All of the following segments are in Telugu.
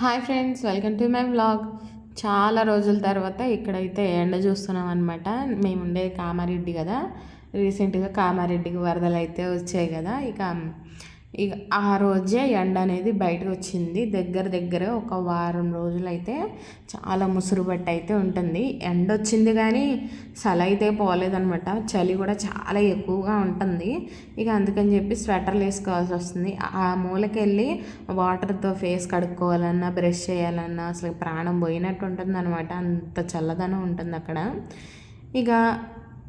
Hi friends welcome to my vlog. చాలా రోజుల తర్వాత ఇక్కడైతే ఎండ చూస్తున్నాం అనమాట మేము ఉండేది కామారెడ్డి కదా. రీసెంట్గా కామారెడ్డికి వరదలు అయితే వచ్చాయి కదా. ఇక ఇక ఆ రోజే ఎండ అనేది బయటకు వచ్చింది దగ్గర దగ్గర ఒక వారం రోజులైతే చాలా ముసురు బట్టి అయితే ఉంటుంది. ఎండ వచ్చింది కానీ చలి అయితే పోలేదనమాట. చలి కూడా చాలా ఎక్కువగా ఉంటుంది. ఇక అందుకని చెప్పి స్వెటర్లు వేసుకోవాల్సి వస్తుంది. ఆ మూలకెళ్ళి వాటర్తో ఫేస్ కడుక్కోవాలన్నా బ్రష్ చేయాలన్నా అసలు ప్రాణం పోయినట్టు ఉంటుంది అనమాట అంత చల్లదనం ఉంటుంది అక్కడ ఇక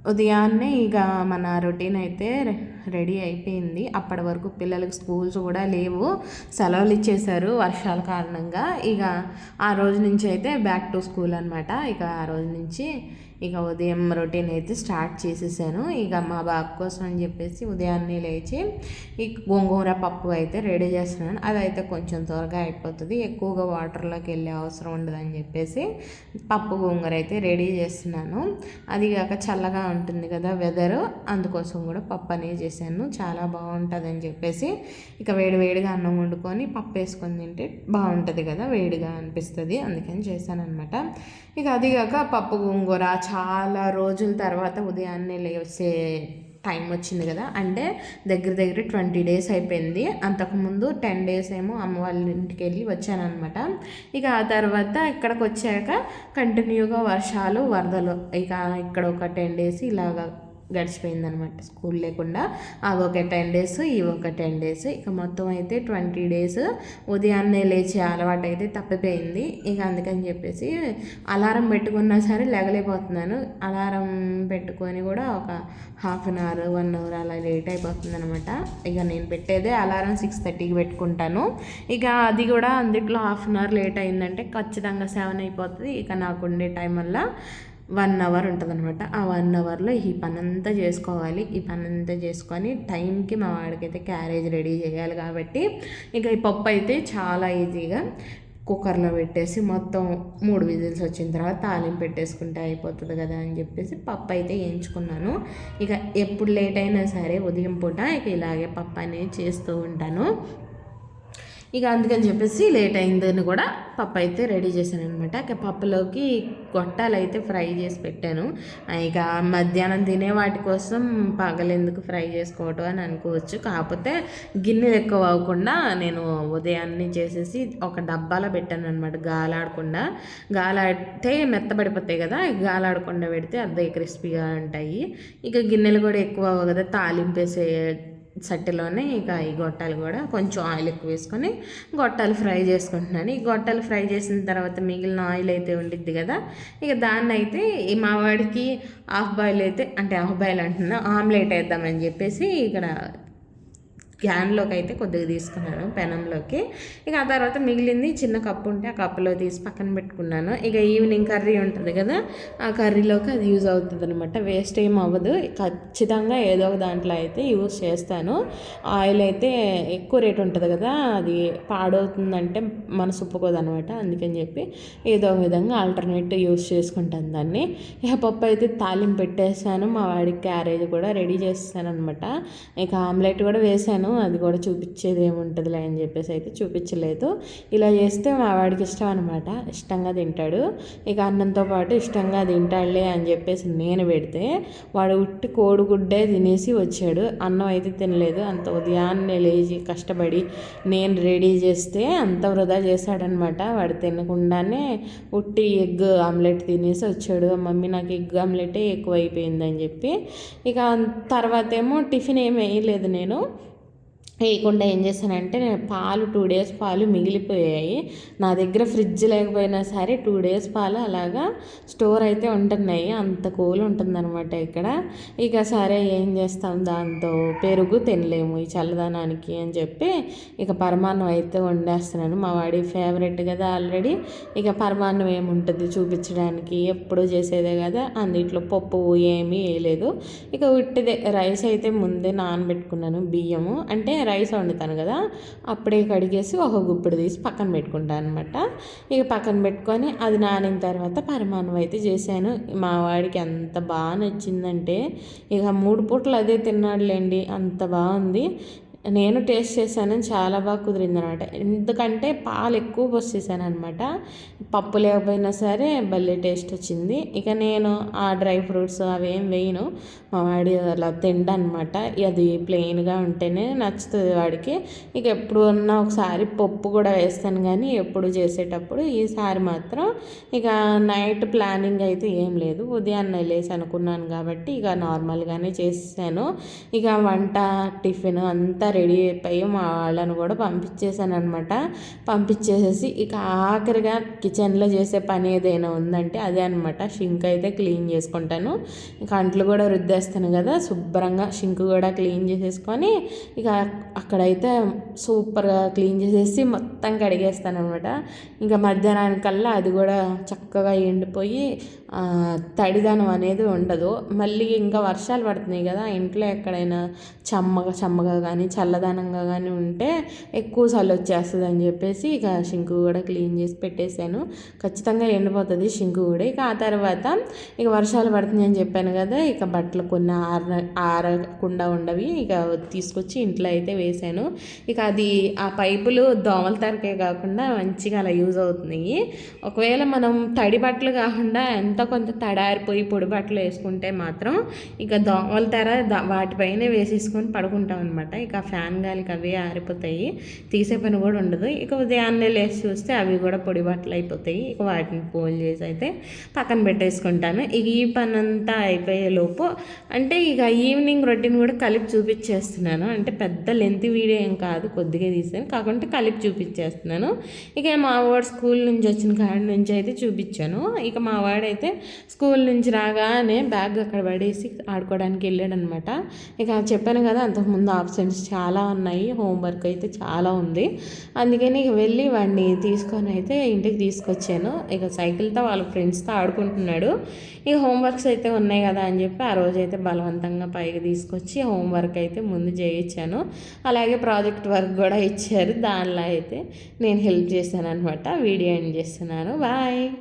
ఉదయాన్నే ఇక మన రొటీన్ అయితే రెడీ అయిపోయింది. అప్పటి వరకు పిల్లలకి స్కూల్స్ కూడా లేవు. సెలవులు ఇచ్చేశారు వర్షాల కారణంగా. ఇక ఆ రోజు నుంచి అయితే బ్యాక్ టు స్కూల్ అనమాట ఇక ఆ రోజు నుంచి ఇక ఉదయం రొటీన్ అయితే స్టార్ట్ చేసేసాను. ఇక మా బాబు కోసం అని చెప్పేసి ఉదయాన్నే లేచి ఈ గోంగూర పప్పు అయితే రెడీ చేస్తున్నాను. అదైతే కొంచెం త్వరగా అయిపోతుంది. ఎక్కువగా వాటర్లోకి వెళ్ళే అవసరం ఉండదని చెప్పేసి పప్పు గోంగూర అయితే రెడీ చేస్తున్నాను. అది కాక చల్లగా ఉంటుంది కదా వెదరు అందుకోసం కూడా పప్పు అనేది చేశాను. చాలా బాగుంటుంది అని చెప్పేసి ఇక వేడి వేడిగా అన్నం వండుకొని పప్పు వేసుకొని తింటే బాగుంటుంది కదా వేడిగా అనిపిస్తుంది. అందుకని చేశాను అనమాట ఇక అది కాక పప్పు గోంగూర చాలా రోజుల తర్వాత ఉదయాన్నే లేచే టైం వచ్చింది కదా. అంటే దగ్గర దగ్గర ట్వంటీ డేస్ అయిపోయింది. అంతకుముందు టెన్ డేస్ ఏమో అమ్మ వాళ్ళ ఇంటికి వెళ్ళి వచ్చానమాట ఇక ఆ తర్వాత ఇక్కడికి వచ్చాక కంటిన్యూగా వర్షాలు వరదలు ఇక ఇక్కడ ఒక టెన్ డేస్ ఇలాగా గడిచిపోయిందనమాట స్కూల్ లేకుండా అవి ఒక టెన్ డేస్ ఇవి ఒక టెన్ డేస్. ఇక మొత్తం అయితే ట్వంటీ డేస్ ఉదయాన్నే లేచే అలవాటు అయితే తప్పిపోయింది. ఇక అందుకని చెప్పేసి అలారం పెట్టుకున్నా సరే లెగలేపోతున్నాను అలారం పెట్టుకొని కూడా ఒక half an hour one hour అలా లేట్ అయిపోతుంది అనమాట ఇక నేను పెట్టేదే అలారం సిక్స్ థర్టీకి పెట్టుకుంటాను. ఇక అది కూడా అందుట్లో హాఫ్ అన్ అవర్ లేట్ అయిందంటే ఖచ్చితంగా సెవెన్ అయిపోతుంది. ఇక నాకు ఉండే టైం వల్ల వన్ అవర్ ఉంటుంది అనమాట ఆ వన్ అవర్లో ఈ పని అంతా చేసుకోవాలి. ఈ పని అంతా చేసుకొని టైంకి మా వాడికైతే క్యారేజ్ రెడీ చేయాలి కాబట్టి ఇక ఈ పప్పు అయితే చాలా ఈజీగా కుక్కర్లో పెట్టేసి మొత్తం మూడు విజిల్స్ వచ్చిన తర్వాత తాలింపు పెట్టేసుకుంటే అయిపోతుంది కదా అని చెప్పేసి పప్పు అయితే వేయించుకున్నాను. ఇక ఎప్పుడు లేట్ అయినా సరే ఉదయం పూట ఇక ఇలాగే పప్పు అనేది చేస్తూ ఉంటాను. ఇక అందుకని చెప్పేసి లేట్ అయిందని కూడా పప్పు అయితే రెడీ చేశాను అనమాట ఇక పప్పులోకి గొట్టాలు అయితే ఫ్రై చేసి పెట్టాను. ఇక మధ్యాహ్నం తినే వాటి కోసం పగలెందుకు ఫ్రై చేసుకోవటం అని అనుకోవచ్చు. కాకపోతే గిన్నెలు ఎక్కువ అవ్వకుండా నేను ఉదయాన్నే చేసేసి ఒక డబ్బాలో పెట్టాను అనమాట గాలాడకుండా. గాలాడితే మెత్తబడిపోతాయి కదా గాలాడకుండా పెడితే అద్దె క్రిస్పీగా ఉంటాయి. ఇక గిన్నెలు కూడా ఎక్కువ అవ్వ కదా తాలింపేసే సట్టెలోనే ఇక ఈ గొట్టాలు కూడా కొంచెం ఆయిల్ ఎక్కువ వేసుకొని గొట్టాలు ఫ్రై చేసుకుంటున్నాను. ఈ గొట్టాలు ఫ్రై చేసిన తర్వాత మిగిలిన ఆయిల్ అయితే ఉండిద్ది కదా ఇక దాన్ని అయితే ఈ మా వాడికి హాఫ్ బాయిల్ అయితే అంటే హాఫ్ బాయిల్ అంటున్నా ఆమ్లెట్ వేద్దామని చెప్పేసి ఇక్కడ క్యాన్లోకి అయితే కొద్దిగా తీసుకున్నాను పెనంలోకి. ఇక ఆ తర్వాత మిగిలింది చిన్న కప్పు ఉంటే ఆ కప్పులో తీసి పక్కన పెట్టుకున్నాను. ఇక ఈవినింగ్ కర్రీ ఉంటుంది కదా ఆ కర్రీలోకి అది యూజ్ అవుతుంది అనమాట వేస్ట్ ఏం అవ్వదు. ఖచ్చితంగా ఏదో ఒక దాంట్లో అయితే యూజ్ చేస్తాను. ఆయిల్ అయితే ఎక్కువ రేట్ ఉంటుంది కదా అది పాడవుతుందంటే మనసు ఒప్పుకోదు అనమాట అందుకని చెప్పి ఏదో విధంగా ఆల్టర్నేట్ యూజ్ చేసుకుంటాను దాన్ని. ఇక పప్పు అయితే తాలింపు పెట్టేసాను మా వాడికి క్యారేజ్ కూడా రెడీ చేస్తాను అనమాట ఇక ఆమ్లెట్ కూడా వేసాను. అది కూడా చూపించేది ఏముంటుందిలే అని చెప్పేసి అయితే చూపించలేదు. ఇలా చేస్తే మా వాడికి ఇష్టం అనమాట ఇష్టంగా తింటాడు. ఇక అన్నంతో పాటు ఇష్టంగా తింటాడులే అని చెప్పేసి నేను పెడితే వాడు ఉట్టి కోడిగుడ్డే తినేసి వచ్చాడు. అన్నం అయితే తినలేదు. అంత ఉదయాన్నే లేచి కష్టపడి నేను రెడీ చేస్తే అంత వృధా చేశాడనమాట వాడు తినకుండానే ఉట్టి ఎగ్ ఆమ్లెట్ తినేసి వచ్చాడు. మమ్మీ నాకు ఎగ్ ఆమ్లెటే ఎక్కువ అయిపోయిందని చెప్పి. ఇక తర్వాత ఏమో టిఫిన్ ఏమి వేయలేదు నేను. వేయకుండా ఏం చేశానంటే నేను పాలు టూ డేస్ పాలు మిగిలిపోయాయి. నా దగ్గర ఫ్రిడ్జ్ లేకపోయినా సరే టూ డేస్ పాలు అలాగా స్టోర్ అయితే ఉంటున్నాయి. అంత కూల్ ఉంటుందన్నమాట ఇక్కడ. ఇక సరే ఏం చేస్తాం? దాంతో పెరుగు తినలేము ఈ చల్లదనానికి అని చెప్పి ఇక పరమాన్నం అయితే వండేస్తున్నాను. మా వాడి ఫేవరెట్ కదా ఆల్రెడీ ఇక పరమాన్నం ఏముంటుంది చూపించడానికి? ఎప్పుడు చేసేదే కదా. అందుట్లో పప్పు ఏమీ వేయలేదు. ఇక ఉట్టిదే రైస్ అయితే ముందే నానబెట్టుకున్నాను బియ్యము. అంటే రైస్ వండుతాను కదా అప్పుడే కడిగేసి ఒక గుప్పిడి తీసి పక్కన పెట్టుకుంటాను అనమాట ఇక పక్కన పెట్టుకొని అది నానిన తర్వాత పరిమాణం అయితే చేశాను. మా వాడికి ఎంత బాగా నచ్చిందంటే ఇక మూడు పూటలు అదే తిన్నాడులేండి అంత బాగుంది నేను టేస్ట్ చేశాను చాలా బాగా కుదిరింది అనమాట ఎందుకంటే పాలు ఎక్కువ పోసేసాను అనమాట పప్పు లేకపోయినా సరే భలే టేస్ట్ వచ్చింది. ఇక నేను ఆ డ్రై ఫ్రూట్స్ అవేం వేయను. మా వాడి అలా తిండనమాట. అది ప్లెయిన్గా ఉంటేనే నచ్చుతుంది వాడికి. ఇక ఎప్పుడు ఉన్నా ఒకసారి పప్పు కూడా వేస్తాను కానీ ఎప్పుడు చేసేటప్పుడు ఈసారి మాత్రం ఇక నైట్ ప్లానింగ్ అయితే ఏం లేదు. ఉదయాన్నే లేసి అనుకున్నాను కాబట్టి ఇక నార్మల్గానే చేసాను ఇక వంట టిఫిన్ అంతా రెడీ అయిపోయి మా వాళ్ళని కూడా పంపించేసాను అనమాట పంపించేసేసి ఇక ఆఖరిగా కిచెన్లో చేసే పని ఏదైనా ఉందంటే అదే అనమాట షింక్ అయితే క్లీన్ చేసుకుంటాను. ఇక అంట్లు కూడా రుద్దేస్తాను కదా శుభ్రంగా షింక్ కూడా క్లీన్ చేసేసుకొని ఇక అక్కడైతే సూపర్గా క్లీన్ చేసేసి మొత్తం కడిగేస్తాను అనమాట ఇంకా మధ్యాహ్నానికల్లా అది కూడా చక్కగా ఎండిపోయి తడిదనం అనేది ఉండదు. మళ్ళీ ఇంకా వర్షాలు పడుతున్నాయి కదా ఇంట్లో ఎక్కడైనా చెమ్మగా చెమ్మగా కానీ చల్లదనంగా కానీ ఉంటే ఎక్కువ చలి వచ్చేస్తుంది అని చెప్పేసి ఇక షింకు కూడా క్లీన్ చేసి పెట్టేశాను. ఖచ్చితంగా ఎండిపోతుంది షింకు కూడా. ఇక ఆ తర్వాత ఇక వర్షాలు పడుతుంది అని చెప్పాను కదా ఇక బట్టలు కొన్ని ఆర ఆరకుండా ఉండవి ఇక తీసుకొచ్చి ఇంట్లో అయితే వేసాను ఇక అది ఆ పైపులు దోమల తరకే కాకుండా మంచిగా అలా యూజ్ అవుతున్నాయి. ఒకవేళ మనం తడి బట్టలు కాకుండా ఎంత కొంత తడారిపోయి పొడి బట్టలు వేసుకుంటే మాత్రం ఇక దోమల తెర వాటిపైనే వేసేసుకొని పడుకుంటాం అనమాట ఇక ఫ్యాన్ గాలికి అవి ఆరిపోతాయి. తీసే పని కూడా ఉండదు. ఇక ఉదయాన్నే లేచి చూస్తే అవి కూడా పొడి బట్టలు అయిపోతాయి. ఇక వాటిని పోల్ చేసి అయితే పక్కన పెట్టేసుకుంటాను. ఇక ఈ పని అంతా అయిపోయే లోపు అంటే ఇక ఈవినింగ్ రొటీన్ కూడా కలిపి చూపించేస్తున్నాను. అంటే పెద్ద లెంత్ వీడియో ఏం కాదు కొద్దిగా తీసాను కాకుంటే కలిపి చూపించేస్తున్నాను. ఇక మా వాడు స్కూల్ నుంచి వచ్చిన కాడి నుంచి అయితే చూపించాను. ఇక మా వాడైతే స్కూల్ నుంచి రాగానే బ్యాగ్ అక్కడ పడేసి ఆడుకోవడానికి వెళ్ళాడనమాట. ఇక చెప్పాను కదా అంతకుముందు చాలా చాలా ఉన్నాయి. హోంవర్క్ అయితే చాలా ఉంది. అందుకని ఇక వెళ్ళి వాడిని తీసుకొని అయితే ఇంటికి తీసుకొచ్చాను. ఇక సైకిల్తో వాళ్ళ ఫ్రెండ్స్తో ఆడుకుంటున్నాడు. ఇక హోంవర్క్స్ అయితే ఉన్నాయి కదా అని చెప్పి ఆ రోజు అయితే బలవంతంగా పైకి తీసుకొచ్చి హోంవర్క్ అయితే ముందు చేయించాను. అలాగే ప్రాజెక్ట్ వర్క్ కూడా ఇచ్చారు. దానిలో అయితే నేను హెల్ప్ చేశాను అనమాట వీడియో ఎండ్ చేస్తున్నాను. బాయ్